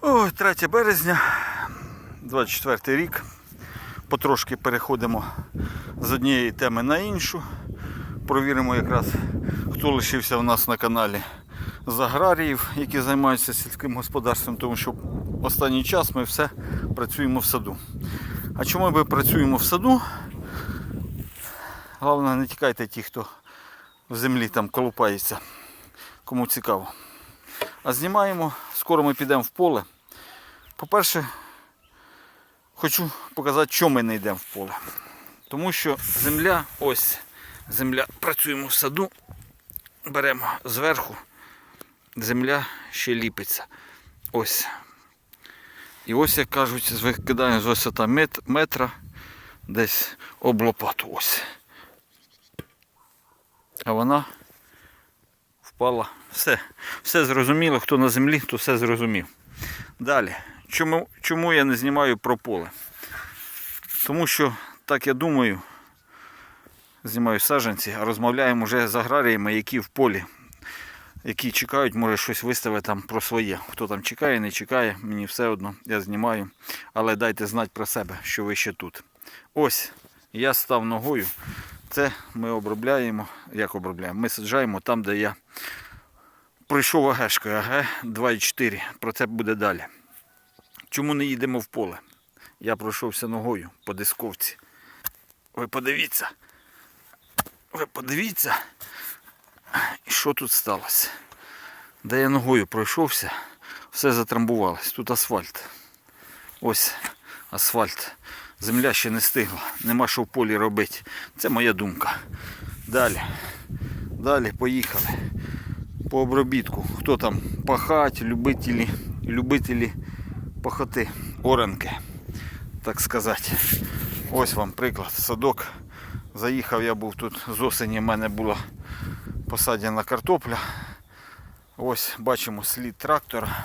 Ой, 3 березня, 24 рік. Потрошки переходимо з однієї теми на іншу. Провіримо якраз, хто лишився у нас на каналі з аграріїв, які займаються сільським господарством, тому що останній час ми все працюємо в саду. А чому ми працюємо в саду? Головне, не тікайте ті, хто в землі там колупається, кому цікаво. А знімаємо, скоро ми підемо в поле. По-перше, хочу показати, чому ми не йдемо в поле. Тому що земля, ось земля, працюємо в саду, беремо зверху, земля ще ліпиться. Ось. І ось, як кажуть, викидаємо з висота метра десь об лопату. Ось. А вона впала. Все. Все зрозуміло. Хто на землі, то все зрозумів. Далі. Чому, чому я не знімаю про поле? Тому що, так я думаю, знімаю саджанці, а розмовляємо вже з аграріями, які в полі, які чекають, може щось виставити там про своє. Хто там чекає, не чекає, мені все одно, я знімаю. Але дайте знати про себе, що ви ще тут. Ось, я став ногою. Це ми обробляємо. Як обробляємо? Ми саджаємо там, де я пройшов АГшкою, АГ 2,4. Про це буде далі. Чому не їдемо в поле? Я пройшовся ногою по дисковці. Ви подивіться. Ви подивіться, що тут сталося. Де я ногою пройшовся, все затрамбувалось. Тут асфальт. Ось асфальт. Земля ще не стигла. Нема що в полі робити. Це моя думка. Далі. Далі поїхали. По обробітку. Хто там пахать, любителі, любителі пахоти, оранки, так сказати. Ось вам приклад. Садок. Заїхав я був тут з осені, в мене була посадена картопля. Ось бачимо слід трактора.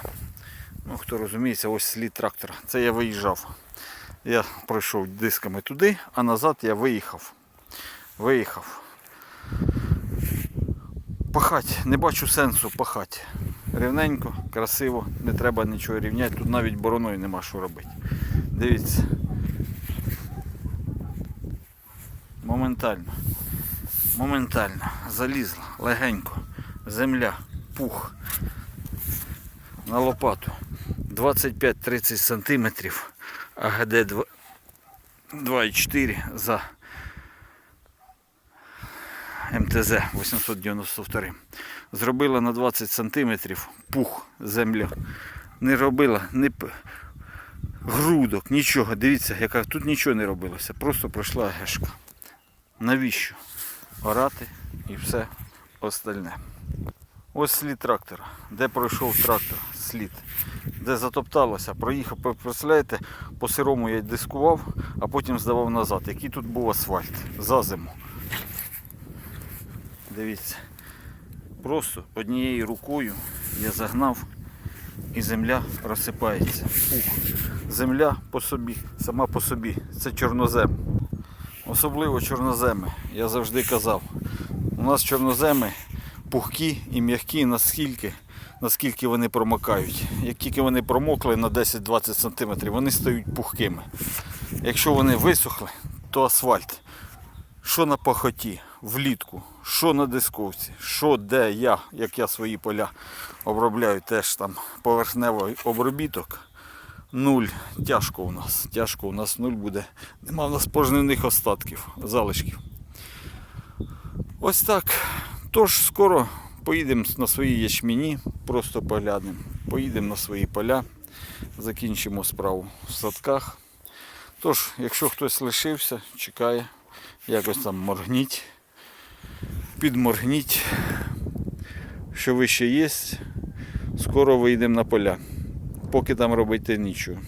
Ну, хто розуміється, ось слід трактора. Це я виїжджав. Я пройшов дисками туди, а назад я виїхав. Виїхав. Пахать, не бачу сенсу пахати. Рівненько, красиво, не треба нічого рівняти. Тут навіть бороною нема що робити. Дивіться. Моментально. Моментально. Залізла, легенько. Земля, пух. На лопату. 25-30 сантиметрів. АГД 2,4 за МТЗ 892. Зробила на 20 сантиметрів пух землю. Не робила ні грудок, нічого. Дивіться, яка тут нічого не робилося. Просто пройшла гешка. Навіщо? Орати і все остальне. Ось слід трактора. Де пройшов трактор? Слід. Де затопталося, проїхав, представляєте, по сирому я дискував, а потім здавав назад. Який тут був асфальт за зиму. Дивіться. Просто однією рукою я загнав і земля розсипається. Ух. Земля по собі, сама по собі. Це чорнозем. Особливо чорноземи. Я завжди казав. У нас чорноземи пухкі і м'які наскільки, наскільки вони промокають. Як тільки вони промокли на 10-20 см, вони стають пухкими. Якщо вони висохли, то асфальт. Що на пахоті, влітку, що на дисковці, що де я, як я свої поля обробляю, теж там поверхневий обробіток. Нуль. Тяжко у нас. Тяжко у нас нуль буде. Нема в нас пожнивних остатків, залишків. Ось так. Тож скоро поїдемо на свої ячміні, просто поглянемо. Поїдемо на свої поля, закінчимо справу в садках. Тож, якщо хтось лишився, чекає, якось там моргніть, підморгніть, що ви ще є, скоро вийдемо на поля. Поки там робити нічого.